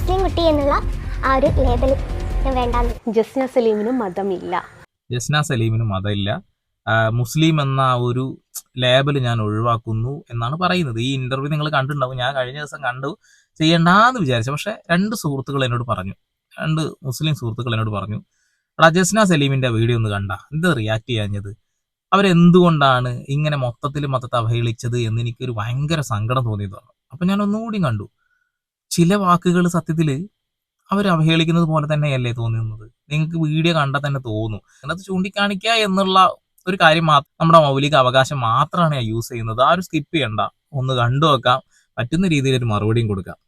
മുസ്ലിം കുട്ടി എന്നുള്ള ആ ഒരു ലേബൽ ഞാൻ വേണ്ടാന്ന്. ജസ്ന സലീമിന് മതമില്ല. ജസ്ന സലീമിന് മതമില്ല. മുസ്ലിം എന്ന ആ ഒരു ലേബൽ ഞാൻ ഒഴിവാക്കുന്നു എന്നാണ് പറയുന്നത്. ഈ ഇന്റർവ്യൂ നിങ്ങൾ കണ്ടിട്ടുണ്ടാവും. ഞാൻ കഴിഞ്ഞ ദിവസം കണ്ടു. ചെയ്യണ്ടാന്ന് വിചാരിച്ചു. പക്ഷെ രണ്ട് സുഹൃത്തുക്കൾ എന്നോട് പറഞ്ഞു. രണ്ട് മുസ്ലിം സുഹൃത്തുക്കൾ എന്നോട് പറഞ്ഞു എടാ ജസ്ന സലീമിന്റെ വീഡിയോ ഒന്ന് കണ്ട. എന്ത് റിയാക്ട് ചെയ്യാഞ്ഞത്? അവരെന്തുകൊണ്ടാണ് ഇങ്ങനെ മൊത്തത്തിൽ മൊത്തത്തെ അവഹേളിച്ചത്? എന്ന് എനിക്കൊരു ഭയങ്കര സങ്കടം തോന്നിയതാണ്. അപ്പൊ ഞാൻ ഒന്നുകൂടി കണ്ടു. ചില വാക്കുകൾ സത്യത്തിൽ അവർ അവഹേളിക്കുന്നത് പോലെ തന്നെയല്ലേ തോന്നുന്നത്. നിങ്ങൾക്ക് വീഡിയോ കണ്ടാൽ തന്നെ തോന്നും. അതിനകത്ത് ചൂണ്ടിക്കാണിക്കുക എന്നുള്ള ഒരു കാര്യം മാത്രം നമ്മുടെ മൗലിക അവകാശം മാത്രമാണ് ഞാൻ യൂസ് ചെയ്യുന്നത്. ആ ഒരു സ്കിപ്പ് ചെയ്യണ്ട. ഒന്ന് കണ്ടു വെക്കാം പറ്റുന്ന രീതിയിൽ ഒരു മറുപടിയും കൊടുക്കാം.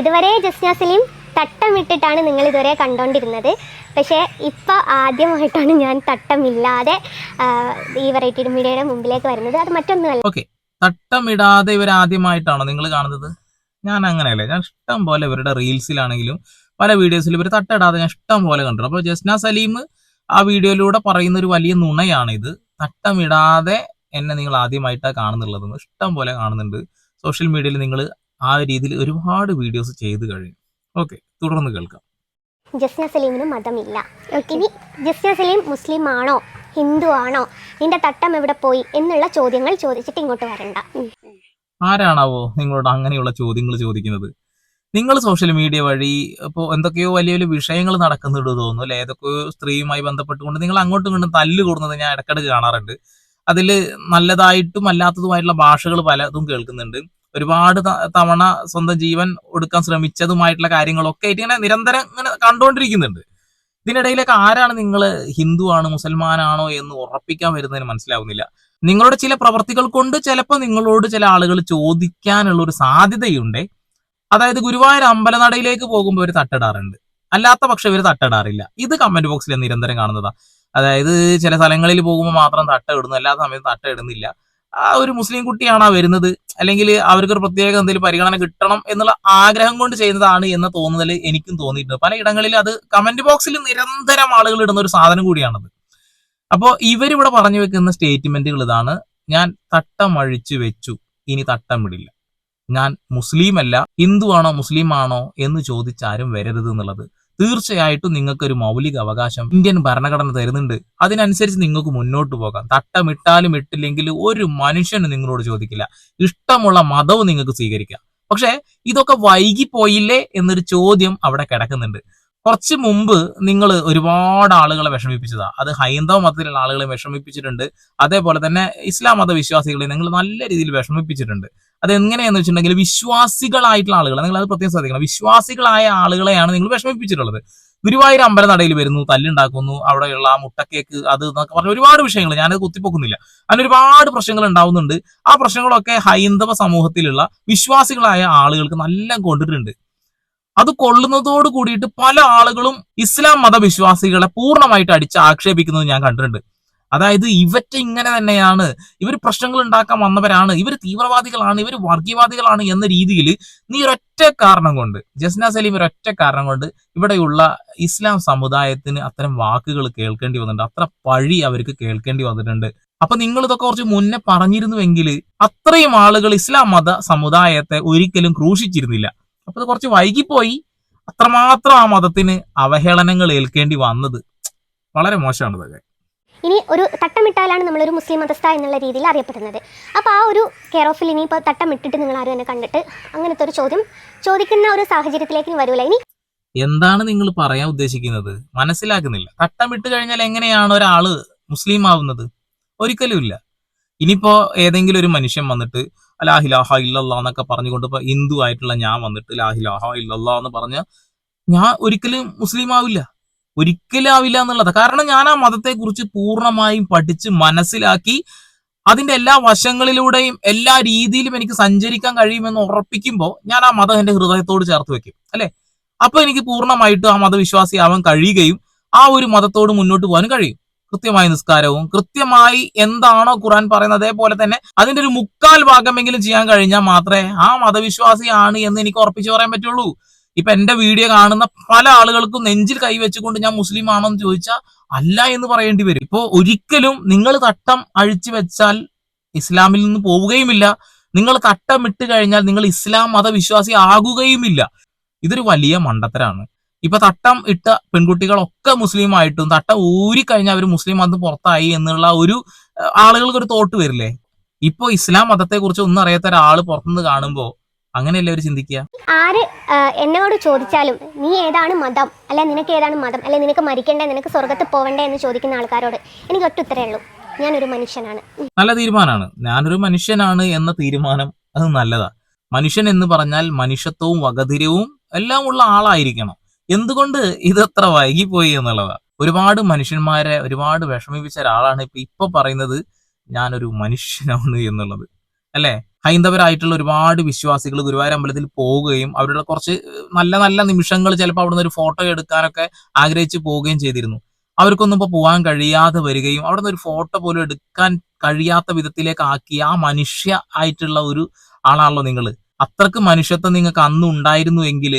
ഇതുവരെ ജസ്ന സലീം തട്ടമിട്ടിട്ടാണ് നിങ്ങൾ ഇതുവരെ കണ്ടുകൊണ്ടിരുന്നത് പക്ഷേ ഇപ്പോൾ ആദ്യമായിട്ടാണ് ഞാൻ തട്ടമില്ലാതെ ഈ വെറൈറ്റി മീഡിയയുടെ മുമ്പിലേക്ക് വരുന്നത്. അത് മറ്റൊന്നുമല്ല. തട്ടമിടാതെ ഇവർ ആദ്യമായിട്ടാണോ നിങ്ങൾ കാണുന്നത്? ഞാൻ അങ്ങനെയല്ല ഞാൻ ഇഷ്ടം പോലെ ഇവരുടെ റീൽസിലാണെങ്കിലും പല വീഡിയോസിലും ഇവർ തട്ടിടാതെ ഞാൻ ഇഷ്ടം പോലെ കണ്ടു അപ്പോൾ ജസ്ന സലീം ആ വീഡിയോയിലൂടെ പറയുന്ന ഒരു വലിയ നുണയാണ് ഇത് തട്ടമിടാതെ എന്നെ നിങ്ങൾ ആദ്യമായിട്ടാണ് കാണുന്നുള്ളതെന്ന് ഇഷ്ടം പോലെ കാണുന്നുണ്ട്. സോഷ്യൽ മീഡിയയിൽ നിങ്ങൾ ആ രീതിയിൽ ഒരുപാട് വീഡിയോസ് ചെയ്ത് കഴിഞ്ഞു. ഓക്കെ തുടർന്ന് കേൾക്കാം. ജസ്ന സലീമിന് മതമില്ല. ഇനി ജസ്ന സലീം മുസ്ലിം ആണോ? ഹിന്ദു ആണോ? നിന്റെ തട്ടം എവിടെ പോയി? എന്നുള്ള ചോദ്യങ്ങൾ ചോദിച്ചിട്ട് ഇങ്ങോട്ട് വരണ്ട. ആരാണാവോ നിങ്ങളോട് അങ്ങനെയുള്ള ചോദ്യങ്ങൾ ചോദിക്കുന്നത്? നിങ്ങൾ സോഷ്യൽ മീഡിയ വഴി ഇപ്പോൾ എന്തൊക്കെയോ വലിയ വലിയ വിഷയങ്ങൾ നടക്കുന്നുണ്ട് തോന്നുന്നു അല്ലെ? ഏതൊക്കെയോ സ്ത്രീയുമായി ബന്ധപ്പെട്ടുകൊണ്ട് നിങ്ങൾ അങ്ങോട്ടും ഇങ്ങോട്ടും തല്ല് കൂടുന്നത് ഞാൻ ഇടക്കിടക്ക് കാണാറുണ്ട്. അതിൽ നല്ലതായിട്ടും അല്ലാത്തതുമായിട്ടുള്ള ഭാഷകൾ പലതും കേൾക്കുന്നുണ്ട്. ഒരുപാട് തവണ സ്വന്തം ജീവൻ ഒടുക്കാൻ ശ്രമിച്ചതുമായിട്ടുള്ള കാര്യങ്ങളൊക്കെ ആയിട്ട് ഇങ്ങനെ നിരന്തരം ഇങ്ങനെ കണ്ടുകൊണ്ടിരിക്കുന്നുണ്ട് ഇതിനിടയിലൊക്കെ ആരാണ് നിങ്ങൾ ഹിന്ദു ആണ് മുസൽമാനാണോ എന്ന് ഉറപ്പിക്കാൻ വരുന്നതിന് മനസ്സിലാവുന്നില്ല. നിങ്ങളുടെ ചില പ്രവർത്തികൾ കൊണ്ട് ചിലപ്പോൾ നിങ്ങളോട് ചില ആളുകൾ ചോദിക്കാനുള്ള ഒരു സാധ്യതയുണ്ട്. അതായത് ഗുരുവായൂർ അമ്പലനടയിലേക്ക് പോകുമ്പോൾ ഒരു തട്ടിടാറുണ്ട്. അല്ലാത്ത പക്ഷെ ഇവർ തട്ടിടാറില്ല. ഇത് കമന്റ് ബോക്സിൽ നിരന്തരം കാണുന്നതാണ് അതായത് ചില സ്ഥലങ്ങളിൽ പോകുമ്പോൾ മാത്രം തട്ട ഇടുന്നു അല്ലാത്ത സമയത്ത് തട്ട ഇടുന്നില്ല ആ ഒരു മുസ്ലിം കുട്ടിയാണ് ആ വരുന്നത്. അല്ലെങ്കിൽ അവർക്ക് ഒരു പ്രത്യേക എന്തെങ്കിലും പരിഗണന കിട്ടണം എന്നുള്ള ആഗ്രഹം കൊണ്ട് ചെയ്യുന്നതാണ് എന്ന് തോന്നുന്നതിൽ എനിക്കും തോന്നിയിട്ടുണ്ട്. പലയിടങ്ങളിൽ അത് കമന്റ് ബോക്സിൽ നിരന്തരം ആളുകൾ ഇടുന്ന ഒരു സാധനം കൂടിയാണത്. അപ്പോൾ ഇവരിവിടെ പറഞ്ഞു വെക്കുന്ന സ്റ്റേറ്റ്മെന്റുകൾ ഇതാണ്. ഞാൻ തട്ടം അഴിച്ചു വെച്ചു. ഇനി തട്ടം വിടില്ല ഞാൻ മുസ്ലിം അല്ല ഹിന്ദു ആണോ മുസ്ലിം ആണോ എന്ന് ചോദിച്ചാരും വരരുത് എന്നുള്ളത്. തീർച്ചയായിട്ടും നിങ്ങൾക്ക് ഒരു മൗലിക അവകാശം ഇന്ത്യൻ ഭരണഘടന തരുന്നുണ്ട്. അതിനനുസരിച്ച് നിങ്ങൾക്ക് മുന്നോട്ട് പോകാം. തട്ടമിട്ടാലും ഇട്ടില്ലെങ്കിൽ ഒരു മനുഷ്യനും നിങ്ങളോട് ചോദിക്കില്ല. ഇഷ്ടമുള്ള മതവും നിങ്ങൾക്ക് സ്വീകരിക്കാം. പക്ഷെ ഇതൊക്കെ വൈകിപ്പോയില്ലേ എന്നൊരു ചോദ്യം അവിടെ കിടക്കുന്നുണ്ട്. കുറച്ച് മുമ്പ് നിങ്ങൾ ഒരുപാട് ആളുകളെ വിഷമിപ്പിച്ചതാ. അത് ഹൈന്ദവ മതത്തിലുള്ള ആളുകളെ വിഷമിപ്പിച്ചിട്ടുണ്ട്. അതേപോലെ തന്നെ ഇസ്ലാം മതവിശ്വാസികളെ നിങ്ങൾ നല്ല രീതിയിൽ വിഷമിപ്പിച്ചിട്ടുണ്ട്. അത് എങ്ങനെയാന്ന് വെച്ചിട്ടുണ്ടെങ്കിൽ വിശ്വാസികളായിട്ടുള്ള ആളുകൾ നിങ്ങൾ അത് പ്രത്യേകം ശ്രദ്ധിക്കണം. വിശ്വാസികളായ ആളുകളെയാണ് നിങ്ങൾ വിഷമിപ്പിച്ചിട്ടുള്ളത്. ഗുരുവായൂർ അമ്പലനടയിൽ വരുന്നു തല്ലുണ്ടാക്കുന്നു അവിടെയുള്ള ആ മുട്ടക്കേക്ക് അത് എന്നൊക്കെ പറഞ്ഞ ഒരുപാട് വിഷയങ്ങൾ. ഞാനത് കുത്തിപ്പൊക്കുന്നില്ല. അങ്ങനെ ഒരുപാട് പ്രശ്നങ്ങൾ ഉണ്ടാവുന്നുണ്ട്. ആ പ്രശ്നങ്ങളൊക്കെ ഹൈന്ദവ സമൂഹത്തിലുള്ള വിശ്വാസികളായ ആളുകൾക്ക് നല്ല കൊണ്ടിട്ടുണ്ട് അത് കൊള്ളുന്നതോട് കൂടിയിട്ട് പല ആളുകളും ഇസ്ലാം മതവിശ്വാസികളെ പൂർണമായിട്ട് അടിച്ച് ആക്ഷേപിക്കുന്നത് ഞാൻ കണ്ടിട്ടുണ്ട്. അതായത് ഇവറ്റ ഇങ്ങനെ തന്നെയാണ്. ഇവർ പ്രശ്നങ്ങൾ ഉണ്ടാക്കാൻ വന്നവരാണ്. ഇവർ തീവ്രവാദികളാണ്. ഇവർ വർഗീയവാദികളാണ് എന്ന രീതിയിൽ നീ ഒരൊറ്റ കാരണം കൊണ്ട് ജസ്ന സലീം ഒരൊറ്റ കാരണം കൊണ്ട് ഇവിടെയുള്ള ഇസ്ലാം സമുദായത്തിന് അത്തരം വാക്കുകൾ കേൾക്കേണ്ടി വന്നിട്ടുണ്ട്. അത്ര പഴി അവർക്ക് കേൾക്കേണ്ടി വന്നിട്ടുണ്ട്. അപ്പൊ നിങ്ങൾ ഇതൊക്കെ കുറച്ച് മുന്നേ പറഞ്ഞിരുന്നുവെങ്കിൽ അത്രയും ആളുകൾ ഇസ്ലാം മത സമുദായത്തെ ഒരിക്കലും ക്രൂശിച്ചിരുന്നില്ല. അപ്പൊ ഇത് കുറച്ച് വൈകിപ്പോയി. അത്രമാത്രം ആ മതത്തിന് അവഹേളനങ്ങൾ ഏൽക്കേണ്ടി വന്നത്. വളരെ മോശമാണ് ഇതൊക്കെ. ഇനി ഒരു തട്ടമിട്ടാലാണ് നമ്മളൊരു മുസ്ലിം മതസ്ഥ എന്നുള്ള രീതിയിൽ അറിയപ്പെടുന്നത്. അപ്പോൾ ആ ഒരു കെയർ ഓഫിൽ ഇനിയിപ്പോൾ തട്ടമിട്ടിട്ട് നിങ്ങൾ ആരും എന്നെ കണ്ടിട്ട് അങ്ങനത്തെ ഒരു ചോദ്യം ചോദിക്കുന്ന ഒരു സാഹചര്യത്തിലേക്ക് വരൂല. ഇനി എന്താണ് നിങ്ങൾ പറയാൻ ഉദ്ദേശിക്കുന്നത്? മനസ്സിലാക്കുന്നില്ല. തട്ടമിട്ട് കഴിഞ്ഞാൽ എങ്ങനെയാണ് ഒരാൾ മുസ്ലിം ആവുന്നത്? ഒരിക്കലും ഇല്ല. ഇനിയിപ്പോ ഏതെങ്കിലും ഒരു മനുഷ്യൻ വന്നിട്ട് ലാഹിലാഹ ഇല്ലല്ലാ എന്നൊക്കെ പറഞ്ഞുകൊണ്ട് ഇപ്പൊ ഹിന്ദു ആയിട്ടുള്ള ഞാൻ വന്നിട്ട് ലാഹിലാഹ ഇല്ലല്ലാ എന്ന് പറഞ്ഞ ഞാൻ ഒരിക്കലും മുസ്ലിം ആവില്ല. ഒരിക്കലും ആവില്ല എന്നുള്ളത്. കാരണം ഞാൻ ആ മതത്തെ കുറിച്ച് പൂർണമായും പഠിച്ച് മനസ്സിലാക്കി അതിന്റെ എല്ലാ വശങ്ങളിലൂടെയും എല്ലാ രീതിയിലും എനിക്ക് സഞ്ചരിക്കാൻ കഴിയുമെന്ന് ഉറപ്പിക്കുമ്പോൾ ഞാൻ ആ മതം എന്റെ ഹൃദയത്തോട് ചേർത്ത് വെക്കും. അല്ലെ? അപ്പൊ എനിക്ക് പൂർണമായിട്ടും ആ മതവിശ്വാസിയാവാൻ കഴിയുകയും ആ ഒരു മതത്തോട് മുന്നോട്ട് പോകാനും കഴിയും. കൃത്യമായ നിസ്കാരവും കൃത്യമായി എന്താണോ ഖുറാൻ പറയുന്നത് അതേപോലെ തന്നെ അതിന്റെ ഒരു മുക്കാൽ ഭാഗമെങ്കിലും ചെയ്യാൻ കഴിഞ്ഞാൽ മാത്രമേ ആ മതവിശ്വാസിയാണ് എന്ന് എനിക്ക് ഉറപ്പിച്ചു പറയാൻ പറ്റുള്ളൂ. ഇപ്പൊ എന്റെ വീഡിയോ കാണുന്ന പല ആളുകൾക്കും നെഞ്ചിൽ കൈവച്ചുകൊണ്ട് ഞാൻ മുസ്ലിം ആണോ എന്ന് ചോദിച്ചാൽ അല്ല എന്ന് പറയേണ്ടി വരും. ഇപ്പോ ഒരിക്കലും നിങ്ങൾ തട്ടം അഴിച്ചു വെച്ചാൽ ഇസ്ലാമിൽ നിന്ന് പോവുകയുമില്ല. നിങ്ങൾ തട്ടം ഇട്ട് കഴിഞ്ഞാൽ നിങ്ങൾ ഇസ്ലാം മതവിശ്വാസി ആകുകയുമില്ല. ഇതൊരു വലിയ മണ്ടത്തരാണ്. ഇപ്പൊ തട്ടം ഇട്ട പെൺകുട്ടികളൊക്കെ മുസ്ലിം ആയിട്ടും തട്ടം ഊരി കഴിഞ്ഞാൽ അവർ മുസ്ലിം മതം പുറത്തായി എന്നുള്ള ഒരു ആളുകൾക്ക് ഒരു തോട്ട് വരില്ലേ? ഇപ്പൊ ഇസ്ലാം മതത്തെക്കുറിച്ച് ഒന്നും അറിയാത്ത ഒരാൾ പുറത്തുനിന്ന് കാണുമ്പോ അങ്ങനെയല്ലേ അവർ ചിന്തിക്കുക? ആര് എന്നോട് ചോദിച്ചാലും നീ ഏതാണ് മതം? അല്ല നിനക്ക് ഏതാണ് മതം? അല്ലെ നിനക്ക് മരിക്കണ്ടേ? നിനക്ക് സ്വർഗത്ത് പോവണ്ടേ എന്ന് ചോദിക്കുന്ന ആൾക്കാരോട് എനിക്ക് ഒറ്റ ഉത്തരേ ഉള്ളൂ. ഞാനൊരു മനുഷ്യനാണ്. നല്ല തീരുമാനമാണ് ഞാനൊരു മനുഷ്യനാണ് എന്ന തീരുമാനം അത് നല്ലതാ. മനുഷ്യൻ എന്ന് പറഞ്ഞാൽ മനുഷ്യത്വവും വകതിരവും എല്ലാം ഉള്ള ആളായിരിക്കണം. എന്തുകൊണ്ട് ഇതത്ര വൈകിപ്പോയി എന്നുള്ളതാ. ഒരുപാട് മനുഷ്യന്മാരെ ഒരുപാട് വിഷമിപ്പിച്ച ഒരാളാണ് ഇപ്പൊ ഇപ്പൊ പറയുന്നത് ഞാനൊരു മനുഷ്യനാണ് എന്നുള്ളത്. അല്ലെ? ഹൈന്ദവരായിട്ടുള്ള ഒരുപാട് വിശ്വാസികൾ ഗുരുവായൂർ അമ്പലത്തിൽ പോവുകയും അവരുടെ കുറച്ച് നല്ല നല്ല നിമിഷങ്ങൾ ചിലപ്പോൾ അവിടുന്ന് ഒരു ഫോട്ടോ എടുക്കാനൊക്കെ ആഗ്രഹിച്ച് പോവുകയും ചെയ്തിരുന്നു. അവർക്കൊന്നും ഇപ്പൊ പോകാൻ കഴിയാതെ വരികയും അവിടുന്ന് ഒരു ഫോട്ടോ പോലും എടുക്കാൻ കഴിയാത്ത വിധത്തിലേക്ക് ആക്കി ആ മനുഷ്യ ആയിട്ടുള്ള ഒരു ആളാണല്ലോ നിങ്ങൾ അത്രയ്ക്ക് മനുഷ്യത്വം നിങ്ങൾക്ക് അന്ന് ഉണ്ടായിരുന്നു എങ്കിൽ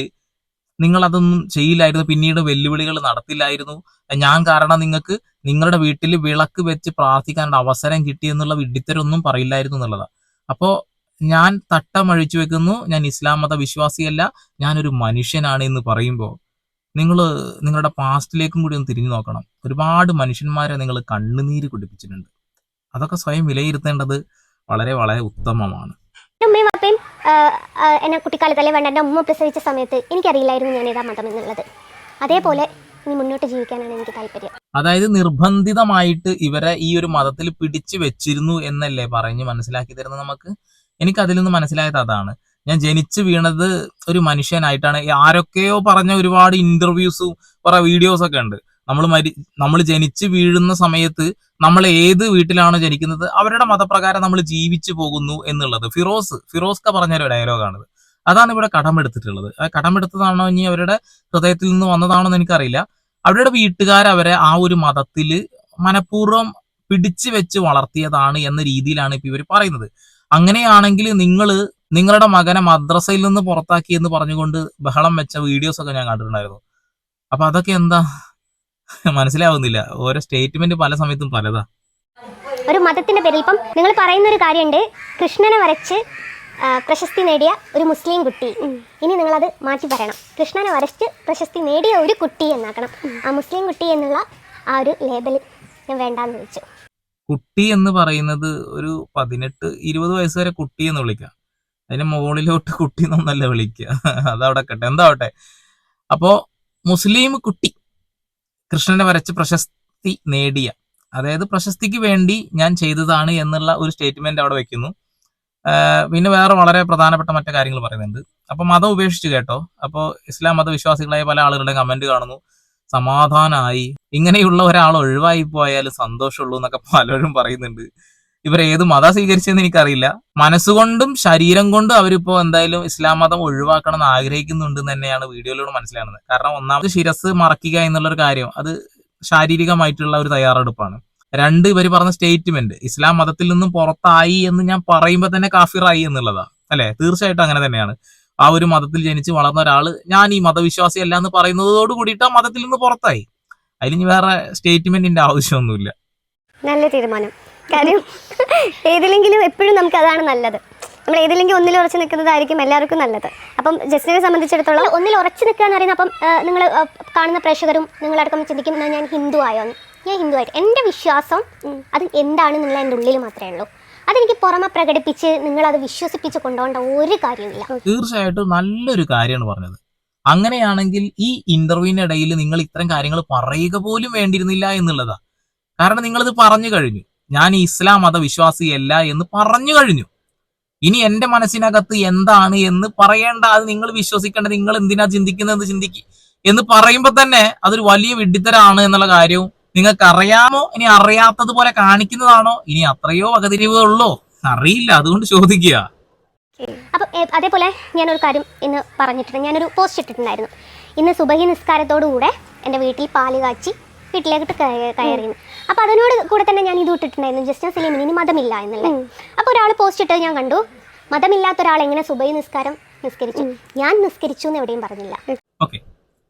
നിങ്ങൾ അതൊന്നും ചെയ്യില്ലായിരുന്നു പിന്നീട് വെല്ലുവിളികൾ നടത്തില്ലായിരുന്നു. ഞാൻ കാരണം നിങ്ങൾക്ക് നിങ്ങളുടെ വീട്ടിൽ വിളക്ക് വെച്ച് പ്രാർത്ഥിക്കാനുള്ള അവസരം കിട്ടി എന്നുള്ള വിഡിത്തരൊന്നും പറയില്ലായിരുന്നു എന്നുള്ളതാണ് അപ്പോ ഞാൻ തട്ടമഴിച്ചു വെക്കുന്നു. ഞാൻ ഇസ്ലാം മത വിശ്വാസിയല്ല ഞാനൊരു മനുഷ്യനാണ് എന്ന് പറയുമ്പോൾ നിങ്ങൾ നിങ്ങളുടെ പാസ്റ്റിലേക്കും കൂടി ഒന്ന് തിരിഞ്ഞു നോക്കണം. ഒരുപാട് മനുഷ്യന്മാരെ നിങ്ങൾ കണ്ണുനീര് കുടിപ്പിച്ചിട്ടുണ്ട്. അതൊക്കെ സ്വയം വിലയിരുത്തേണ്ടത് വളരെ വളരെ ഉത്തമമാണ്. ഉമ്മയും അപ്പയും എന്നെ കുട്ടിക്കാലത്തല്ലേ വേണ്ട എന്റെ ഉമ്മ പ്രസവിച്ച സമയത്ത് എനിക്കറിയില്ലായിരുന്നു ഞാൻ ഏതാ മതം എന്നുള്ളത്. അതേപോലെ ഇനി മുന്നോട്ട് ജീവിക്കാനാണ് എനിക്ക് താല്പര്യം. അതായത് നിർബന്ധിതമായിട്ട് ഇവരെ ഈ ഒരു മതത്തിൽ പിടിച്ചു വെച്ചിരുന്നു എന്നല്ലേ പറഞ്ഞ് മനസ്സിലാക്കി തരുന്നത് നമുക്ക്? എനിക്ക് അതിൽ നിന്ന് മനസ്സിലായത് അതാണ്. ഞാൻ ജനിച്ചു വീണത് ഒരു മനുഷ്യനായിട്ടാണ്. ആരൊക്കെയോ പറഞ്ഞ ഒരുപാട് ഇന്റർവ്യൂസും കുറെ വീഡിയോസ് ഒക്കെ ഉണ്ട്. നമ്മൾ മരി നമ്മൾ ജനിച്ചു വീഴുന്ന സമയത്ത് നമ്മൾ ഏത് വീട്ടിലാണോ ജനിക്കുന്നത് അവരുടെ മതപ്രകാരം നമ്മൾ ജീവിച്ചു പോകുന്നു എന്നുള്ളത്. ഫിറോസ് ഫിറോസ്ക പറഞ്ഞ ഒരു ഡയലോഗാണിത് അതാണ് ഇവിടെ കടമെടുത്തിട്ടുള്ളത്. ആ കടമെടുത്തതാണോ ഇനി അവരുടെ ഹൃദയത്തിൽ നിന്ന് വന്നതാണോ എന്ന് എനിക്കറിയില്ല. അവരുടെ വീട്ടുകാർ അവരെ ആ ഒരു മതത്തിൽ മനഃപൂർവം പിടിച്ചു വെച്ച് വളർത്തിയതാണ് എന്ന രീതിയിലാണ് ഇപ്പൊ ഇവർ പറയുന്നത്. അങ്ങനെയാണെങ്കിൽ നിങ്ങൾ നിങ്ങളുടെ മകനെ മദ്രസയിൽ നിന്ന് പുറത്താക്കി എന്ന് പറഞ്ഞുകൊണ്ട് ബഹളം വെച്ച വീഡിയോസ് ഒക്കെ ഞാൻ കണ്ടിട്ടുണ്ടായിരുന്നു. അപ്പൊ അതൊക്കെ എന്താ? മനസ്സിലാവുന്നില്ല. ഓരോ സ്റ്റേറ്റ്മെന്റ് പല സമയത്തും പലതാ. ഒരു മതത്തിന്റെ പേരിൽ ഇപ്പം നിങ്ങൾ പറയുന്ന ഒരു കാര്യമുണ്ട്. കൃഷ്ണനെ വരച്ച് പ്രശസ്തി നേടിയ ഒരു മുസ്ലിം കുട്ടി. ഇനി നിങ്ങളത് മാറ്റി പറയണം. കൃഷ്ണനെ വരച്ച് പ്രശസ്തി നേടിയ ഒരു കുട്ടി എന്നാക്കണം. ആ മുസ്ലിം കുട്ടി എന്നുള്ള ആ ഒരു ലേബൽ ഞാൻ വേണ്ടാന്ന് വെച്ചു കുട്ടി എന്ന് പറയുന്നത് ഒരു പതിനെട്ട് ഇരുപത് വയസ്സ് വരെ കുട്ടി എന്ന് വിളിക്കാം. അതിന് മുകളിലോട്ട് കുട്ടി എന്നൊന്നല്ല വിളിക്കുക. അതവിടെ കട്ടെ എന്താവട്ടെ. അപ്പോ മുസ്ലിം കുട്ടി കൃഷ്ണനെ വരച്ച് പ്രശസ്തി നേടിയ അതായത് പ്രശസ്തിക്ക് വേണ്ടി ഞാൻ ചെയ്തതാണ് എന്നുള്ള ഒരു സ്റ്റേറ്റ്മെന്റ് അവിടെ വെക്കുന്നു. പിന്നെ വേറെ വളരെ പ്രധാനപ്പെട്ട മറ്റു കാര്യങ്ങൾ പറയുന്നുണ്ട്. അപ്പൊ മതം ഉപേക്ഷിച്ചു കേട്ടോ. അപ്പോ ഇസ്ലാം മതവിശ്വാസികളായ പല ആളുകളുടെ കമന്റ് കാണുന്നു. സമാധാനമായി ഇങ്ങനെയുള്ള ഒരാൾ ഒഴിവായി പോയാൽ സന്തോഷമുള്ളൂ എന്നൊക്കെ പലരും പറയുന്നുണ്ട്. ഇവർ ഏത് മതം സ്വീകരിച്ചെന്ന് എനിക്കറിയില്ല. മനസ്സുകൊണ്ടും ശരീരം കൊണ്ടും അവരിപ്പോ എന്തായാലും ഇസ്ലാം മതം ഒഴിവാക്കണം എന്ന് ആഗ്രഹിക്കുന്നുണ്ട് തന്നെയാണ് വീഡിയോയിലൂടെ മനസ്സിലാകുന്നത്. കാരണം ഒന്നാമത് ശിരസ് മറക്കുക എന്നുള്ളൊരു കാര്യം അത് ശാരീരികമായിട്ടുള്ള ഒരു തയ്യാറെടുപ്പാണ്. രണ്ട് ഇവർ പറഞ്ഞ സ്റ്റേറ്റ്മെന്റ് ഇസ്ലാം മതത്തിൽ നിന്നും പുറത്തായി എന്ന് ഞാൻ പറയുമ്പോൾ തന്നെ കാഫിറായി എന്നുള്ളതാ. അല്ലെ? തീർച്ചയായിട്ടും അങ്ങനെ തന്നെയാണ്. ആ ഒരു മതത്തിൽ ജനിച്ച് വളർന്ന ഒരാൾ ഞാൻ ഈ മതവിശ്വാസി അല്ല എന്ന് പറയുന്നതോട് കൂടിയിട്ട് ആ മതത്തിൽ നിന്ന് പുറത്തായി. അതിൽ ഇനി വേറെ സ്റ്റേറ്റ്മെന്റിന്റെ ആവശ്യമൊന്നുമില്ല. നല്ല തീരുമാനം. കാര്യം ഏതിലെങ്കിലും എപ്പോഴും നമുക്ക് അതാണ് നല്ലത്. നമ്മൾ ഏതിലെങ്കിലും ഒന്നിൽ ഉറച്ചു നിൽക്കുന്നതായിരിക്കും എല്ലാവർക്കും നല്ലത്. അപ്പം ജസ്റ്റിനെ സംബന്ധിച്ചിടത്തോളം ഒന്നിൽ ഉറച്ചു നിൽക്കുക എന്ന് പറയുന്നത് അപ്പം നിങ്ങൾ കാണുന്ന പ്രേക്ഷകരും നിങ്ങളടക്കം ചിന്തിക്കും ഞാൻ ഹിന്ദു ആയോ? ഞാൻ ഹിന്ദു ആയിട്ട്. എന്റെ വിശ്വാസം അത് എന്താണ് നിങ്ങൾ എന്റെ ഉള്ളിൽ മാത്രമേ ഉള്ളൂ. അതെനിക്ക് പുറമെ പ്രകടിപ്പിച്ച് നിങ്ങൾ അത് വിശ്വസിപ്പിച്ച് കൊണ്ടുപോകേണ്ട ഒരു കാര്യമില്ല തീർച്ചയായിട്ടും നല്ലൊരു കാര്യമാണ് പറഞ്ഞത്. അങ്ങനെയാണെങ്കിൽ ഈ ഇന്റർവ്യൂവിനിടയിൽ നിങ്ങൾ ഇത്തരം കാര്യങ്ങൾ പറയുക പോലും വേണ്ടിയിരുന്നില്ല എന്നുള്ളതാ. കാരണം നിങ്ങളിത് പറഞ്ഞു കഴിഞ്ഞു. ഞാൻ ഇസ്ലാം മതവിശ്വാസിയല്ല എന്ന് പറഞ്ഞു കഴിഞ്ഞു. ഇനി എന്റെ മനസ്സിനകത്ത് എന്താണ് എന്ന് പറയേണ്ട അത് നിങ്ങൾ വിശ്വസിക്കേണ്ട നിങ്ങൾ എന്തിനാ ചിന്തിക്കുന്നത് ചിന്തിക്ക് എന്ന് പറയുമ്പോൾ തന്നെ അതൊരു വലിയ വിഡ്ഢിത്തരാണ് എന്നുള്ള കാര്യവും നിങ്ങൾക്ക് അറിയാമോ ഇനി അറിയാത്തത് പോലെ കാണിക്കുന്നതാണോ? ഇനി അത്രയോ വകതിരിവുകളുള്ളോ അറിയില്ല. അതുകൊണ്ട് ചോദിക്കുക. അപ്പം അതേപോലെ ഞാനൊരു കാര്യം ഇന്ന് പറഞ്ഞിട്ടുണ്ട്. ഞാനൊരു പോസ്റ്റ് ഇട്ടിട്ടുണ്ടായിരുന്നു. ഇന്ന് സുബഹി നിസ്കാരത്തോടുകൂടെ എന്റെ വീട്ടിൽ പാൽ കാച്ചി വീട്ടിലേക്ക് കയറിയിരുന്നു. അപ്പോൾ അതിനോട് കൂടെ തന്നെ ഞാൻ ഇത് ഇട്ടിട്ടുണ്ടായിരുന്നു. ജസ്റ്റ് സലീമിന് ഇനി മതമില്ല എന്നുള്ളത്. അപ്പോൾ ഒരാൾ പോസ്റ്റ് ഇട്ടത് ഞാൻ കണ്ടു. മതമില്ലാത്ത ഒരാൾ എങ്ങനെ സുബഹി നിസ്കാരം നിസ്കരിച്ചു? ഞാൻ നിസ്കരിച്ചു എന്ന് എവിടെയും പറഞ്ഞില്ല. ഓക്കെ.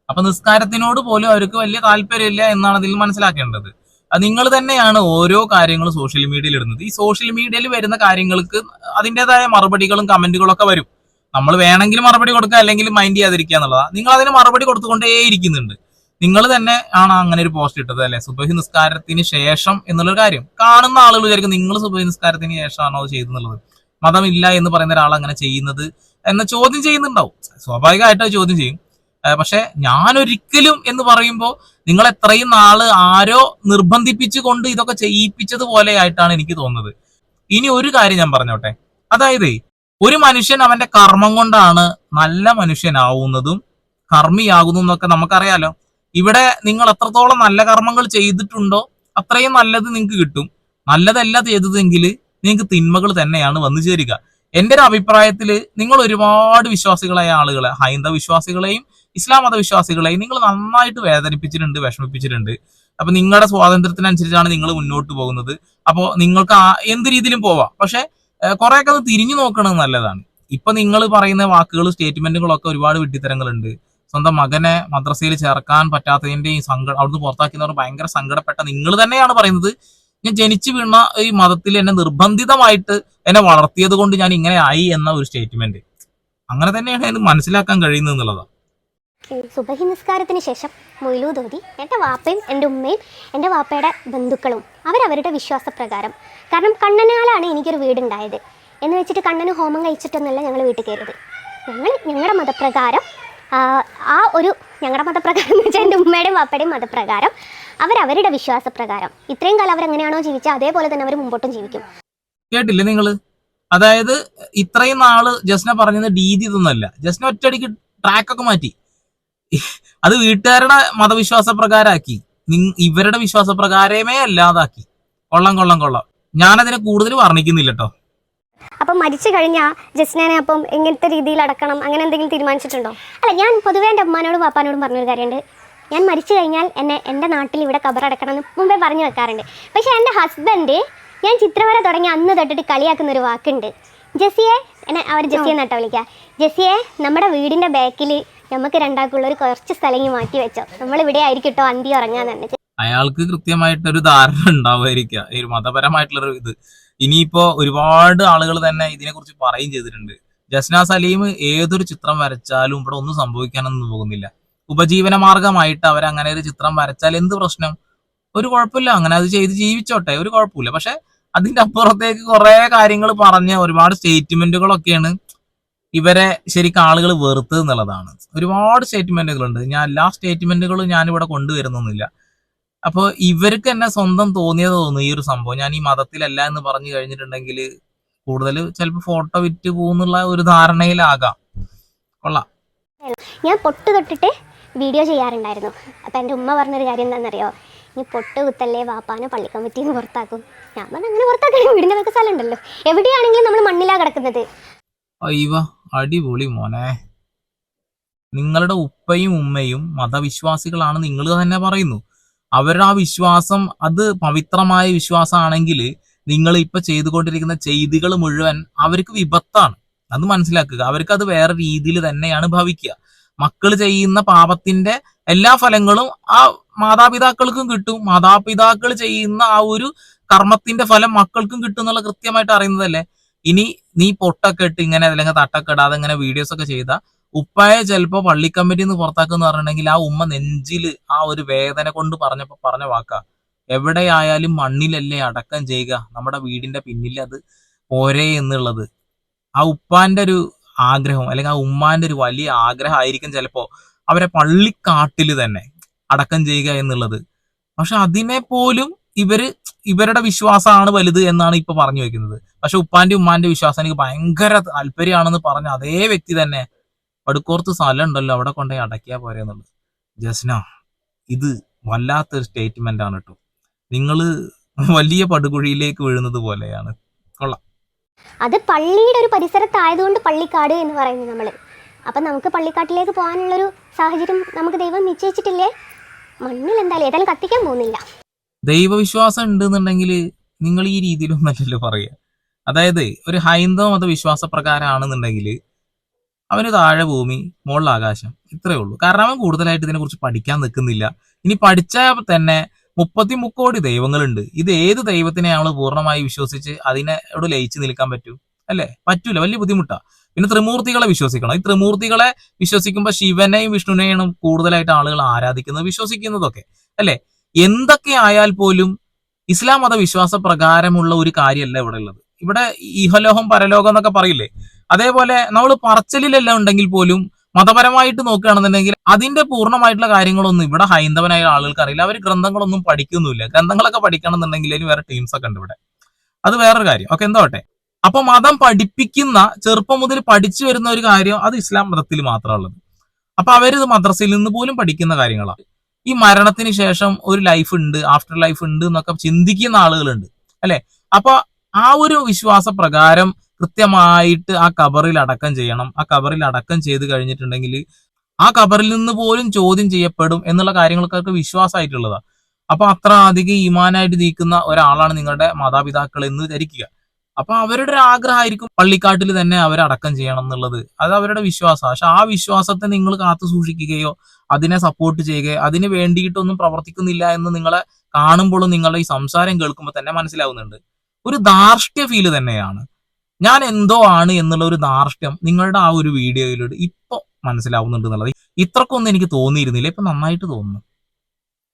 അപ്പൊ നിസ്കാരത്തിനോട് പോലും അവർക്ക് വലിയ താല്പര്യമില്ല എന്നാണ് അതിൽ മനസ്സിലാക്കേണ്ടത്. നിങ്ങൾ തന്നെയാണ് ഓരോ കാര്യങ്ങളും സോഷ്യൽ മീഡിയയിൽ ഇടുന്നത്. ഈ സോഷ്യൽ മീഡിയയിൽ വരുന്ന കാര്യങ്ങൾക്ക് അതിന്റെതായ മറുപടികളും കമന്റുകളും ഒക്കെ വരും. നമ്മൾ വേണമെങ്കിൽ മറുപടി കൊടുക്കുക അല്ലെങ്കിൽ മൈൻഡ് ചെയ്യാതിരിക്കുക എന്നുള്ളതാണ് നിങ്ങൾ അതിന് മറുപടി കൊടുത്തുകൊണ്ടേ ഇരിക്കുന്നുണ്ട്. നിങ്ങൾ തന്നെ ആണ് അങ്ങനെ ഒരു പോസ്റ്റ് ഇട്ടത് അല്ലെ? സുബഹി നിസ്കാരത്തിന് ശേഷം എന്നുള്ളൊരു കാര്യം. കാണുന്ന ആളുകൾ വിചാരിക്കും നിങ്ങൾ സുബഹി നിസ്കാരത്തിന് ശേഷമാണോ അത് ചെയ്തെന്നുള്ളത്. മതമില്ല എന്ന് പറയുന്ന ഒരാൾ അങ്ങനെ ചെയ്യുന്നത് എന്ന ചോദ്യം ചെയ്യുന്നുണ്ടാവും. സ്വാഭാവികമായിട്ട് ചോദ്യം ചെയ്യും. പക്ഷെ ഞാൻ ഒരിക്കലും എന്ന് പറയുമ്പോൾ നിങ്ങൾ എത്രയും നാൾ ആരോ നിർബന്ധിപ്പിച്ചുകൊണ്ട് ഇതൊക്കെ ചെയ്യിപ്പിച്ചത് പോലെയായിട്ടാണ് എനിക്ക് തോന്നുന്നത്. ഇനി ഒരു കാര്യം ഞാൻ പറഞ്ഞോട്ടെ. അതായത് ഒരു മനുഷ്യൻ അവന്റെ കർമ്മം കൊണ്ടാണ് നല്ല മനുഷ്യനാവുന്നതും കർമ്മിയാകുന്നതും എന്നൊക്കെ നമുക്കറിയാലോ. ഇവിടെ നിങ്ങൾ എത്രത്തോളം നല്ല കർമ്മങ്ങൾ ചെയ്തിട്ടുണ്ടോ അത്രയും നല്ലത് നിങ്ങൾക്ക് കിട്ടും. നല്ലതല്ല ചെയ്തതെങ്കിൽ നിങ്ങൾക്ക് തിന്മകൾ തന്നെയാണ് വന്നു ചേരുക. എന്റെ ഒരു അഭിപ്രായത്തിൽ നിങ്ങൾ ഒരുപാട് വിശ്വാസികളായ ആളുകളെ ഹൈന്ദവ വിശ്വാസികളെയും ഇസ്ലാം മതവിശ്വാസികളെ നിങ്ങൾ നന്നായിട്ട് വേദനിപ്പിച്ചിട്ടുണ്ട് വിഷമിപ്പിച്ചിട്ടുണ്ട്. അപ്പൊ നിങ്ങളുടെ സ്വാതന്ത്ര്യത്തിനനുസരിച്ചാണ് നിങ്ങൾ മുന്നോട്ട് പോകുന്നത്. അപ്പോൾ നിങ്ങൾക്ക് എന്ത് രീതിയിലും പോവാം. പക്ഷെ കുറെയൊക്കെ അത് തിരിഞ്ഞു നോക്കണത് നല്ലതാണ്. ഇപ്പൊ നിങ്ങൾ പറയുന്ന വാക്കുകൾ സ്റ്റേറ്റ്മെന്റുകളൊക്കെ ഒരുപാട് വിട്ടിത്തരങ്ങളുണ്ട് സ്വന്തം മകനെ മദ്രസയിൽ ചേർക്കാൻ പറ്റാത്തതിന്റെ ഈ സങ്കടം അവിടുന്ന് പുറത്താക്കിയവർ ഭയങ്കര സങ്കടപ്പെട്ട നിങ്ങൾ തന്നെയാണ് പറയുന്നത്. ഞാൻ ജനിച്ചു വീണ ഈ മതത്തിൽ എന്നെ നിർബന്ധിതമായിട്ട് എന്നെ വളർത്തിയത് കൊണ്ട് ഞാൻ ഇങ്ങനെ ആയി എന്ന ഒരു സ്റ്റേറ്റ്മെന്റ്. അങ്ങനെ തന്നെയാണ് എനിക്ക് മനസ്സിലാക്കാൻ കഴിയുന്നത് എന്നുള്ളതാണ്. സുബഹി നിസ്കാരത്തിന് ശേഷം മൊയിലൂതോതി എന്റെ വാപ്പയും എന്റെ ഉമ്മയും എന്റെ വാപ്പയുടെ ബന്ധുക്കളും അവരവരുടെ വിശ്വാസപ്രകാരം. കാരണം കണ്ണനാലാണ് എനിക്കൊരു വീടുണ്ടായത്. എന്ന് വെച്ചിട്ട് കണ്ണന് ഹോമം കഴിച്ചിട്ടൊന്നുമല്ല ഞങ്ങൾ വീട്ടിൽ കയറിയത്. ഞങ്ങൾ ഞങ്ങളുടെ മതപ്രകാരം ആ, ഒരു ഞങ്ങളുടെ മതപ്രകാരം എന്ന് വെച്ചാൽ എന്റെ ഉമ്മയുടെയും വാപ്പയുടെയും മതപ്രകാരം അവരവരുടെ വിശ്വാസപ്രകാരം. ഇത്രയും കാലം അവരെങ്ങനെയാണോ ജീവിച്ചത് അതേപോലെ തന്നെ അവർ മുമ്പോട്ടും ജീവിക്കും. കേട്ടില്ലേ നിങ്ങൾ അതായത് ഇത്രയും നാൾ ജസ്ന പറഞ്ഞത് രീതി ഇതൊന്നുമല്ല. ജസ്ന ഒറ്റയടിക്ക് ട്രാക്കൊക്കെ മാറ്റി. അത് വീട്ടുകാരുടെ മതവിശ്വാസ പ്രകാരമാക്കി ഇവരുടെ വിശ്വാസ പ്രകാരമേ അല്ലാതാക്കി. കൊള്ളം കൊള്ളം കൊള്ളം. ഞാനതിനെ കൂടുതൽ വർണിക്കുന്നില്ല കേട്ടോ അപ്പം മരിച്ചു കഴിഞ്ഞാൽ ജസ്നനെ അപ്പം എങ്ങനത്തെ രീതിയിൽ അടക്കണം? അങ്ങനെ എന്തെങ്കിലും തീരുമാനിച്ചിട്ടുണ്ടോ? അല്ല ഞാൻ പൊതുവേ എന്റെ അമ്മാനോടും പാപ്പാനോടും പറഞ്ഞൊരു കാര്യമുണ്ട്. ഞാൻ മരിച്ചു കഴിഞ്ഞാൽ എന്നെ എന്റെ നാട്ടിൽ ഇവിടെ കബറടക്കണം എന്ന് മുമ്പേ പറഞ്ഞു വെക്കാറുണ്ട്. പക്ഷേ എന്റെ ഹസ്ബൻഡ് ഞാൻ ചിത്രവര തുടങ്ങി അന്ന് തൊട്ടിട്ട് കളിയാക്കുന്ന ഒരു വാക്കുണ്ട്. ജെസിയെ എന്നെ അവർ ജെസിയെ നട്ട വിളിക്കുക. ജെസിയെ നമ്മുടെ വീടിന്റെ ബാക്കിൽ നമുക്ക് രണ്ടാൾക്കുള്ള ഒരു കുറച്ച് സ്ഥലം മാറ്റി വെച്ചോ. നമ്മൾ ഇവിടെ ആയിരിക്കട്ടോ കേട്ടോ അന്തി ഉറങ്ങാൻ തന്നെ. അയാൾക്ക് കൃത്യമായിട്ടൊരു ധാരണ ഉണ്ടാവുമായിരിക്കുക ഈ ഒരു മതപരമായിട്ടുള്ള ഒരു ഇത്. ഇനിയിപ്പോ ഒരുപാട് ആളുകൾ തന്നെ ഇതിനെ കുറിച്ച് പറയും ചെയ്തിട്ടുണ്ട്. ജസ്ന സലീം ഏതൊരു ചിത്രം വരച്ചാലും ഇവിടെ ഒന്നും സംഭവിക്കാനൊന്നും പോകുന്നില്ല. ഉപജീവന മാർഗമായിട്ട് അങ്ങനെ ഒരു ചിത്രം വരച്ചാൽ എന്ത് പ്രശ്നം? ഒരു കുഴപ്പമില്ല. അങ്ങനെ അത് ചെയ്ത് ജീവിച്ചോട്ടെ. ഒരു കുഴപ്പമില്ല. പക്ഷെ അതിന്റെ അപ്പുറത്തേക്ക് കുറെ കാര്യങ്ങൾ പറഞ്ഞ ഒരുപാട് സ്റ്റേറ്റ്മെന്റുകളൊക്കെയാണ് ഇവരെ ശരിക്കും ആളുകൾ വെറുത്തത് എന്നുള്ളതാണ്. ഒരുപാട് സ്റ്റേറ്റ്മെന്റുകളുണ്ട്. ഞാൻ എല്ലാ സ്റ്റേറ്റ്മെന്റുകളും ഞാനിവിടെ കൊണ്ടുവരുന്നൊന്നുമില്ല. അപ്പോൾ ഇവർക്ക് എന്നെ സ്വന്തം തോന്നിയത് തോന്നുന്നു ഈ ഒരു സംഭവം. ഞാൻ ഈ മതത്തിലല്ല എന്ന് പറഞ്ഞു കഴിഞ്ഞിട്ടുണ്ടെങ്കിൽ കൂടുതൽ ചിലപ്പോൾ ഫോട്ടോ വിറ്റ് പോകുന്നുള്ള ഒരു ധാരണയിലാകാം. കൊള്ളാം. ഞാൻ പൊട്ട് തൊട്ടിട്ട് വീഡിയോ ചെയ്യാറുണ്ടായിരുന്നു. അപ്പം എന്റെ ഉമ്മ പറഞ്ഞൊരു കാര്യം എന്താണെന്നറിയോ? നീ പൊട്ട് കുത്തല്ലേ വാപ്പാനെ പള്ളി കമ്മിറ്റിന്ന് പുറത്താക്കും. ഞാൻ പറഞ്ഞു അങ്ങനെ പുറത്താക്കാൻ വീടിന്റെ വെക്ക സ്ഥലം ഉണ്ടല്ലോ. എവിടെയാണെങ്കിലും നമ്മൾ മണ്ണിലാണ് കിടക്കുന്നത്. അയ്യവ അടിപൊളി മോനെ. നിങ്ങളുടെ ഉപ്പയും ഉമ്മയും മതവിശ്വാസികളാണ് നിങ്ങൾ തന്നെ പറയുന്നു. അവരുടെ ആ വിശ്വാസം അത് പവിത്രമായ വിശ്വാസമാണെങ്കിൽ നിങ്ങൾ ഇപ്പൊ ചെയ്തുകൊണ്ടിരിക്കുന്ന ചെയ്തികൾ മുഴുവൻ അവർക്ക് വിപത്താണ്. അത് മനസ്സിലാക്കുക. അവർക്ക് അത് വേറെ രീതിയിൽ തന്നെയാണ് ഭവിക്കുക. മക്കൾ ചെയ്യുന്ന പാപത്തിന്റെ എല്ലാ ഫലങ്ങളും ആ മാതാപിതാക്കൾക്കും കിട്ടും. മാതാപിതാക്കൾ ചെയ്യുന്ന ആ ഒരു കർമ്മത്തിന്റെ ഫലം മക്കൾക്കും കിട്ടും എന്നുള്ള കൃത്യമായിട്ട് അറിയുന്നതല്ലേ? ഇനി നീ പൊട്ടൊക്കെ ഇട്ട് ഇങ്ങനെ അല്ലെങ്കിൽ തട്ടൊക്കെ ഇടാതെ ഇങ്ങനെ വീഡിയോസ് ഒക്കെ ചെയ്ത ഉപ്പായെ ചിലപ്പോ പള്ളി നിന്ന് പുറത്താക്കുന്ന പറഞ്ഞിട്ടുണ്ടെങ്കിൽ ആ ഉമ്മ നെഞ്ചിൽ ആ ഒരു വേദന കൊണ്ട് പറഞ്ഞപ്പോ പറഞ്ഞ വാക്കാ. എവിടെയായാലും മണ്ണിലല്ലേ അടക്കം ചെയ്യുക. നമ്മുടെ വീടിന്റെ പിന്നിൽ അത് പോരേ എന്നുള്ളത്. ആ ഉപ്പാന്റെ ഒരു ആഗ്രഹം അല്ലെങ്കിൽ ആ ഉമ്മാന്റെ ഒരു വലിയ ആഗ്രഹം ആയിരിക്കും ചിലപ്പോ അവരെ പള്ളിക്കാട്ടിൽ തന്നെ അടക്കം ചെയ്യുക എന്നുള്ളത്. പക്ഷെ അതിനെ പോലും ഇവർ ഇവരുടെ വിശ്വാസമാണ് വലുത് എന്നാണ് ഇപ്പൊ പറഞ്ഞു വെക്കുന്നത്. പക്ഷെ ഉപ്പാന്റെ ഉമ്മാന്റെ വിശ്വാസം എനിക്ക് ഭയങ്കര താല്പര്യമാണെന്ന് പറഞ്ഞ അതേ വ്യക്തി തന്നെ പടുക്കോർത്ത് സ്ഥലം ഉണ്ടല്ലോ അവിടെ കൊണ്ടുപോയി അടക്കിയാ പോരെ എന്നുള്ളത്. ജസ്ന ഇത് വല്ലാത്തൊരു സ്റ്റേറ്റ്മെന്റ് ആണ് കേട്ടോ നിങ്ങൾ വലിയ പടുകുഴിയിലേക്ക് വീഴുന്നത് പോലെയാണ്. കൊള്ളാം. അത് പള്ളിയുടെ ഒരു പരിസരത്തായതുകൊണ്ട് പള്ളിക്കാട് എന്ന് പറയുന്നത് നമ്മൾ അപ്പം നമുക്ക് പള്ളിക്കാട്ടിലേക്ക് പോകാനുള്ളൊരു സാഹചര്യം നമുക്ക് ദൈവം നിശ്ചയിച്ചിട്ടില്ലേ? മണ്ണിൽ എന്തായാലും ഏതായാലും കത്തിക്കാൻ പോകുന്നില്ല. ദൈവവിശ്വാസം ഉണ്ടെന്നുണ്ടെങ്കിൽ നിങ്ങൾ ഈ രീതിയിലൊന്നല്ലല്ലോ പറയുക. അതായത് ഒരു ഹൈന്ദവ മത വിശ്വാസ പ്രകാരമാണെന്നുണ്ടെങ്കിൽ അവന് താഴെ ഭൂമി മുകളിൽ ആകാശം ഇത്രയേ ഉള്ളൂ. കാരണം അവൻ കൂടുതലായിട്ട് ഇതിനെക്കുറിച്ച് പഠിക്കാൻ നിൽക്കുന്നില്ല. ഇനി പഠിച്ചാൽ തന്നെ മുപ്പത്തി മുക്കോടി ദൈവങ്ങളുണ്ട്. ഇത് ഏത് ദൈവത്തിനെ നമ്മൾ പൂർണമായി വിശ്വസിച്ച് അതിനോട് ലയിച്ചു നിൽക്കാൻ പറ്റൂ? അല്ലേ? പറ്റൂല. വലിയ ബുദ്ധിമുട്ടാ. പിന്നെ ത്രിമൂർത്തികളെ വിശ്വസിക്കണം. ഈ ത്രിമൂർത്തികളെ വിശ്വസിക്കുമ്പോൾ ശിവനെയും വിഷ്ണുവിനെയും കൂടുതലായിട്ട് ആളുകൾ ആരാധിക്കുന്നത് വിശ്വസിക്കുന്നതൊക്കെ. അല്ലെ? എന്തൊക്കെ ആയാൽ പോലും ഇസ്ലാം മത വിശ്വാസ പ്രകാരമുള്ള ഒരു കാര്യമല്ല ഇവിടെ ഉള്ളത് ഇവിടെ ഇഹലോഹം പരലോകം എന്നൊക്കെ പറയില്ലേ? അതേപോലെ നമ്മൾ പറച്ചലിലെല്ലാം ഉണ്ടെങ്കിൽ പോലും മതപരമായിട്ട് നോക്കുകയാണെന്നുണ്ടെങ്കിൽ അതിന്റെ പൂർണമായിട്ടുള്ള കാര്യങ്ങളൊന്നും ഇവിടെ ഹൈന്ദവനായ ആളുകൾക്ക് അറിയില്ല അവർ ഗ്രന്ഥങ്ങളൊന്നും പഠിക്കുന്നില്ല ഗ്രന്ഥങ്ങളൊക്കെ പഠിക്കണമെന്നുണ്ടെങ്കിൽ അതിന് വേറെ ടീംസ് ഒക്കെ ഉണ്ട് ഇവിടെ അത് വേറൊരു കാര്യം. ഓക്കെ എന്തോട്ടെ? അപ്പൊ മതം പഠിപ്പിക്കുന്ന ചെറുപ്പം മുതൽ പഠിച്ചു വരുന്ന ഒരു കാര്യം അത് ഇസ്ലാം മതത്തിൽ മാത്രമുള്ളത് അപ്പൊ അവരിത് മദ്രസയിൽ നിന്ന് പോലും പഠിക്കുന്ന കാര്യങ്ങളാണ്. ഈ മരണത്തിന് ശേഷം ഒരു ലൈഫ് ഉണ്ട് ആഫ്റ്റർ ലൈഫ് ഉണ്ട് എന്നൊക്കെ ചിന്തിക്കുന്ന ആളുകളുണ്ട് അല്ലെ? അപ്പൊ ആ ഒരു വിശ്വാസ പ്രകാരം കൃത്യമായിട്ട് ആ കബറിൽ അടക്കം ചെയ്യണം. ആ കബറിൽ അടക്കം ചെയ്ത് കഴിഞ്ഞിട്ടുണ്ടെങ്കിൽ ആ കബറിൽ നിന്ന് പോലും ചോദ്യം ചെയ്യപ്പെടും എന്നുള്ള കാര്യങ്ങൾക്കൊക്കെ വിശ്വാസമായിട്ടുള്ളതാണ്. അപ്പൊ അത്ര അധികം ഈമാനായിട്ട് നീക്കുന്ന ഒരാളാണ് നിങ്ങളുടെ മാതാപിതാക്കൾ എന്ന് ധരിക്കുക. അപ്പൊ അവരുടെ ഒരു ആഗ്രഹമായിരിക്കും പള്ളിക്കാട്ടിൽ തന്നെ അവരടക്കം ചെയ്യണം എന്നുള്ളത്. അത് അവരുടെ വിശ്വാസമാണ് പക്ഷെ ആ വിശ്വാസത്തെ നിങ്ങൾ കാത്തു സൂക്ഷിക്കുകയോ അതിനെ സപ്പോർട്ട് ചെയ്യുകയോ അതിന് വേണ്ടിയിട്ടൊന്നും പ്രവർത്തിക്കുന്നില്ല എന്ന് നിങ്ങളെ കാണുമ്പോഴും നിങ്ങളുടെ ഈ സംസാരം കേൾക്കുമ്പോൾ തന്നെ മനസ്സിലാവുന്നുണ്ട്. ഒരു ധാർഷ്ട്യ ഫീൽ തന്നെയാണ്. ഞാൻ എന്തോ ആണ് എന്നുള്ള ഒരു ധാർഷ്ട്യം നിങ്ങളുടെ ആ ഒരു വീഡിയോയിലൂടെ ഇപ്പൊ മനസ്സിലാവുന്നുണ്ട് എന്നുള്ളത്. ഇത്രക്കൊന്നും എനിക്ക് തോന്നിയിരുന്നില്ല. ഇപ്പൊ നന്നായിട്ട് തോന്നുന്നു.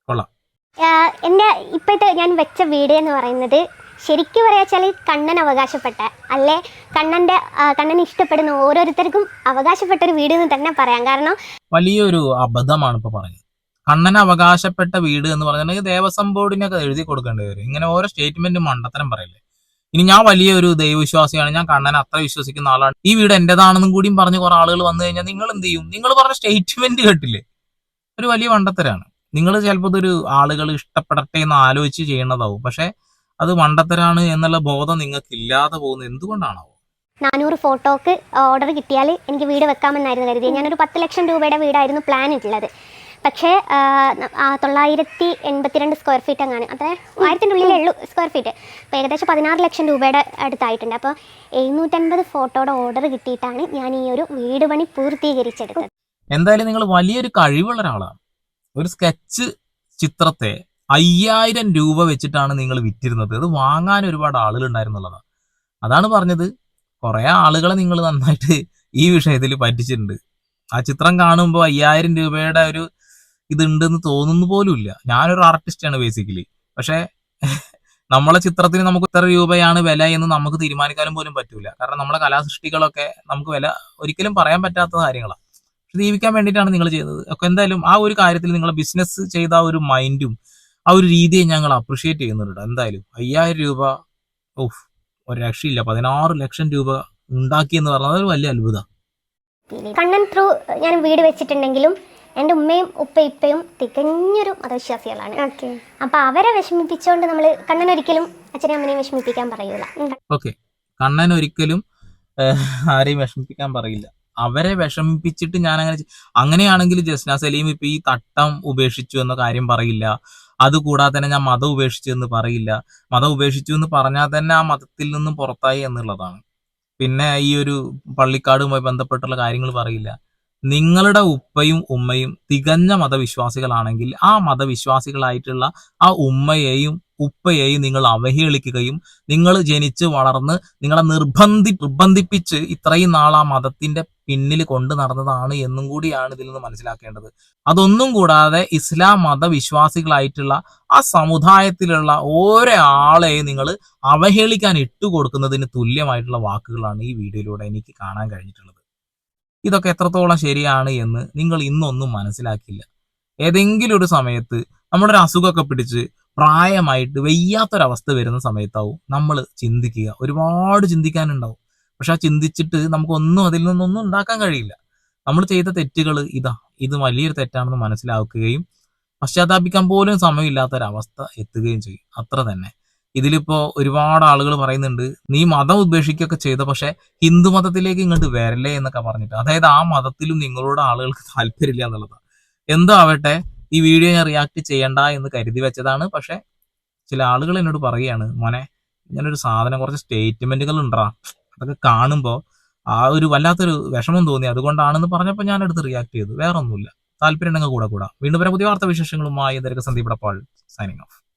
കൊള്ളാം. എന്റെ ഇപ്പോഴത്തെ ഞാൻ വെച്ച വീഡിയോ എന്ന് പറയുന്നത് ശരിക്കും പറയാച്ചാൽ കണ്ണൻ അവകാശപ്പെട്ട അല്ലെ? കണ്ണന്റെ കണ്ണൻ ഇഷ്ടപ്പെടുന്ന ഓരോരുത്തർക്കും അവകാശപ്പെട്ട ഒരു വീട് എന്ന് തന്നെ പറയാം. കാരണം വലിയൊരു അബദ്ധമാണ് ഇപ്പൊ പറയുന്നത്. കണ്ണൻ അവകാശപ്പെട്ട വീട് എന്ന് പറഞ്ഞിട്ടുണ്ടെങ്കിൽ ദേവസ്വം ബോർഡിനൊക്കെ എഴുതി കൊടുക്കേണ്ടി വരും. ഇങ്ങനെ ഓരോ സ്റ്റേറ്റ്മെന്റും മണ്ടത്തരം പറയില്ലേ? ഇനി ഞാൻ വലിയൊരു ദൈവവിശ്വാസിയാണ്. ഞാൻ കണ്ണനെ അത്ര വിശ്വസിക്കുന്ന ആളാണ്. ഈ വീട് എന്റേതാണെന്നും കൂടിയും പറഞ്ഞ് കുറെ ആളുകൾ വന്നു കഴിഞ്ഞാൽ നിങ്ങൾ എന്ത് ചെയ്യും? നിങ്ങൾ പറഞ്ഞ സ്റ്റേറ്റ്മെന്റ് കേട്ടില്ലേ? ഒരു വലിയ മണ്ടത്തരാണ്. നിങ്ങൾ ചിലപ്പോൾ ഇതൊരു ആളുകൾ ഇഷ്ടപ്പെടട്ടെ എന്ന് ആലോചിച്ച് ചെയ്യണതാവും. പക്ഷെ അത് മണ്ടത്തരാണ് എന്നുള്ള ബോധം നിങ്ങൾക്ക് ഇല്ലാതെ പോകുന്നത് എന്തുകൊണ്ടാണാവോ? നാനൂറ് ഫോട്ടോക്ക് ഓർഡർ കിട്ടിയാൽ എനിക്ക് വീട് വെക്കാമെന്നായിരുന്നു കരുതിയത്. ഞാനൊരു പത്ത് ലക്ഷം രൂപയുടെ വീടായിരുന്നു പ്ലാൻ ഇട്ടുള്ളത്. പക്ഷേ തൊള്ളായിരത്തി എൺപത്തിരണ്ട് സ്ക്വയർ ഫീറ്റ് അങ്ങനെ അത്ര ആയിരത്തിന്റെ ഉള്ളിലേ ഉള്ളൂ സ്ക്വയർ ഫീറ്റ് അപ്പോൾ ഏകദേശം പതിനാറ് ലക്ഷം രൂപയുടെ അടുത്തായിട്ടുണ്ട്. അപ്പോൾ എഴുന്നൂറ്റൻപത് ഫോട്ടോയുടെ ഓർഡർ കിട്ടിയിട്ടാണ് ഞാൻ ഈ ഒരു വീട് പണി പൂർത്തീകരിച്ചെടുത്തത്. എന്തായാലും നിങ്ങൾ വലിയൊരു കഴിവുള്ള ഒരാളാണ്. ഒരു സ്കെച്ച് ചിത്രത്തെ അയ്യായിരം രൂപ വെച്ചിട്ടാണ് നിങ്ങൾ വിറ്റിരുന്നത്. അത് വാങ്ങാൻ ഒരുപാട് ആളുകൾ ഉണ്ടായിരുന്നുള്ളതാണ്. അതാണ് പറഞ്ഞത്. കുറെ ആളുകളെ നിങ്ങൾ നന്നായിട്ട് ഈ വിഷയത്തിൽ പറ്റിച്ചിട്ടുണ്ട്. ആ ചിത്രം കാണുമ്പോൾ അയ്യായിരം രൂപയുടെ ഒരു ഇതുണ്ടെന്ന് തോന്നുന്നു പോലും ഇല്ല ഞാനൊരു ആർട്ടിസ്റ്റാണ് ബേസിക്കലി പക്ഷേ നമ്മളെ ചിത്രത്തിന് നമുക്ക് ഇത്ര രൂപയാണ് വില എന്ന് നമുക്ക് തീരുമാനിക്കാനും പോലും പറ്റൂല. കാരണം നമ്മളെ കലാസൃഷ്ടികളൊക്കെ നമുക്ക് വില ഒരിക്കലും പറയാൻ പറ്റാത്ത കാര്യങ്ങളാണ്. ജീവിക്കാൻ വേണ്ടിയിട്ടാണ് നിങ്ങൾ ചെയ്തത്. ഒക്കെ എന്തായാലും ആ ഒരു കാര്യത്തിൽ നിങ്ങൾ ബിസിനസ് ചെയ്ത ഒരു മൈൻഡും ആ ഒരു രീതിയെ ഞങ്ങൾ അപ്രിഷിയേറ്റ് ചെയ്യുന്നുണ്ട്. എന്തായാലും അയ്യായിരം രൂപ ഓഫ് ഒരു രക്ഷയില്ല. പതിനാറ് ലക്ഷം രൂപ ഉണ്ടാക്കി എന്ന് പറഞ്ഞത് ഒരു വലിയ അത്ഭുതം. കണ്ണൻ ത്രൂ ഞാൻ വീട് വെച്ചിട്ടുണ്ടെങ്കിലും എന്റെ ഉമ്മയും ഉപ്പ ഇപ്പയും തികഞ്ഞൊരു മതവിശ്വാസികളാണ്. അപ്പൊ അപ്പോൾ അവരെ വിഷമിപ്പിച്ചുകൊണ്ട് നമ്മൾ കണ്ണൻ ഒരിക്കലും അച്ഛനെ അമ്മനെയും വിഷമിപ്പിക്കാൻ പറയൂല. ഓക്കെ. കണ്ണൻ ഒരിക്കലും ആരെയും വിഷമിപ്പിക്കാൻ പറയില്ല. അവരെ വിഷമിപ്പിച്ചിട്ട് ഞാൻ അങ്ങനെ അങ്ങനെയാണെങ്കിൽ ജസ്ന സലീം ഇപ്പൊ ഈ തട്ടം ഉപേക്ഷിച്ചു എന്ന കാര്യം പറയില്ല. അതുകൂടാതെ തന്നെ ഞാൻ മതം ഉപേക്ഷിച്ചു എന്ന് പറയില്ല. മതം ഉപേക്ഷിച്ചു എന്ന് പറഞ്ഞാൽ തന്നെ ആ മതത്തിൽ നിന്നും പുറത്തായി എന്നുള്ളതാണ്. പിന്നെ ഈ ഒരു പള്ളിക്കാടുമായി ബന്ധപ്പെട്ടുള്ള കാര്യങ്ങൾ പറയില്ല. നിങ്ങളുടെ ഉപ്പയും ഉമ്മയും തികഞ്ഞ മതവിശ്വാസികളാണെങ്കിൽ ആ മതവിശ്വാസികളായിട്ടുള്ള ആ ഉമ്മയെയും ഉപ്പയെയും നിങ്ങൾ അവഹേളിക്കുകയും നിങ്ങൾ ജനിച്ച് വളർന്ന് നിങ്ങളെ നിർബന്ധി നിർബന്ധിപ്പിച്ച് ഇത്രയും നാൾ ആ മതത്തിന്റെ പിന്നിൽ കൊണ്ടു നടന്നതാണ് എന്നും കൂടിയാണ് ഇതിൽ നിന്ന് മനസ്സിലാക്കേണ്ടത്. അതൊന്നും കൂടാതെ ഇസ്ലാം മതവിശ്വാസികളായിട്ടുള്ള ആ സമുദായത്തിലുള്ള ഓരോ ആളെയും നിങ്ങൾ അവഹേളിക്കാൻ ഇട്ടുകൊടുക്കുന്നതിന് തുല്യമായിട്ടുള്ള വാക്കുകളാണ് ഈ വീഡിയോയിലൂടെ എനിക്ക് കാണാൻ കഴിഞ്ഞിട്ടുള്ളത്. ഇതൊക്കെ എത്രത്തോളം ശരിയാണ് എന്ന് നിങ്ങൾ ഇന്നൊന്നും മനസ്സിലാക്കില്ല ഏതെങ്കിലും ഒരു സമയത്ത് നമ്മുടെ ഒരു അസുഖമൊക്കെ പിടിച്ച് പ്രായമായിട്ട് വയ്യാത്തൊരവസ്ഥ വരുന്ന സമയത്താവും നമ്മൾ ചിന്തിക്കുക. ഒരുപാട് ചിന്തിക്കാനുണ്ടാവും. പക്ഷെ ആ ചിന്തിച്ചിട്ട് നമുക്കൊന്നും അതിൽ നിന്നൊന്നും ഉണ്ടാക്കാൻ കഴിയില്ല. നമ്മൾ ചെയ്ത തെറ്റുകൾ ഇതാ ഇത് വലിയൊരു തെറ്റാണെന്ന് മനസ്സിലാക്കുകയും പശ്ചാത്താപിക്കാൻ പോലും സമയമില്ലാത്തൊരവസ്ഥ എത്തുകയും ചെയ്യും. അത്ര തന്നെ. ഇതിലിപ്പോ ഒരുപാട് ആളുകൾ പറയുന്നുണ്ട് നീ മതം ഉപേക്ഷിക്കുകയൊക്കെ ചെയ്ത പക്ഷെ ഹിന്ദു മതത്തിലേക്ക് ഇങ്ങോട്ട് വരല്ലേ? എന്നൊക്കെ പറഞ്ഞിട്ട്. അതായത് ആ മതത്തിലും നിങ്ങളോട് ആളുകൾക്ക് താല്പര്യമില്ല എന്നുള്ളതാണ് എന്തോ ആവട്ടെ ഈ വീഡിയോ ഞാൻ റിയാക്ട് ചെയ്യണ്ട എന്ന് കരുതി വെച്ചതാണ്. പക്ഷെ ചില ആളുകൾ എന്നോട് പറയുകയാണ് മോനെ ഇങ്ങനൊരു സാധനം കുറച്ച് സ്റ്റേറ്റ്മെന്റുകൾ ഉണ്ടാ അതൊക്കെ കാണുമ്പോൾ ആ ഒരു വല്ലാത്തൊരു വിഷമം തോന്നി. അതുകൊണ്ടാണെന്ന് പറഞ്ഞപ്പോൾ ഞാൻ എടുത്ത് റിയാക്ട് ചെയ്തു. വേറെ ഒന്നുമില്ല താല്പര്യം ഉണ്ടെങ്കിൽ കൂടെ കൂടാ. വീണ്ടും വരെ. പുതിയ വാർത്താ വിശേഷങ്ങളുമായി എന്തൊക്കെ സന്ദീപ് ഡപ്പാൾ സൈനിങ് ഓഫ്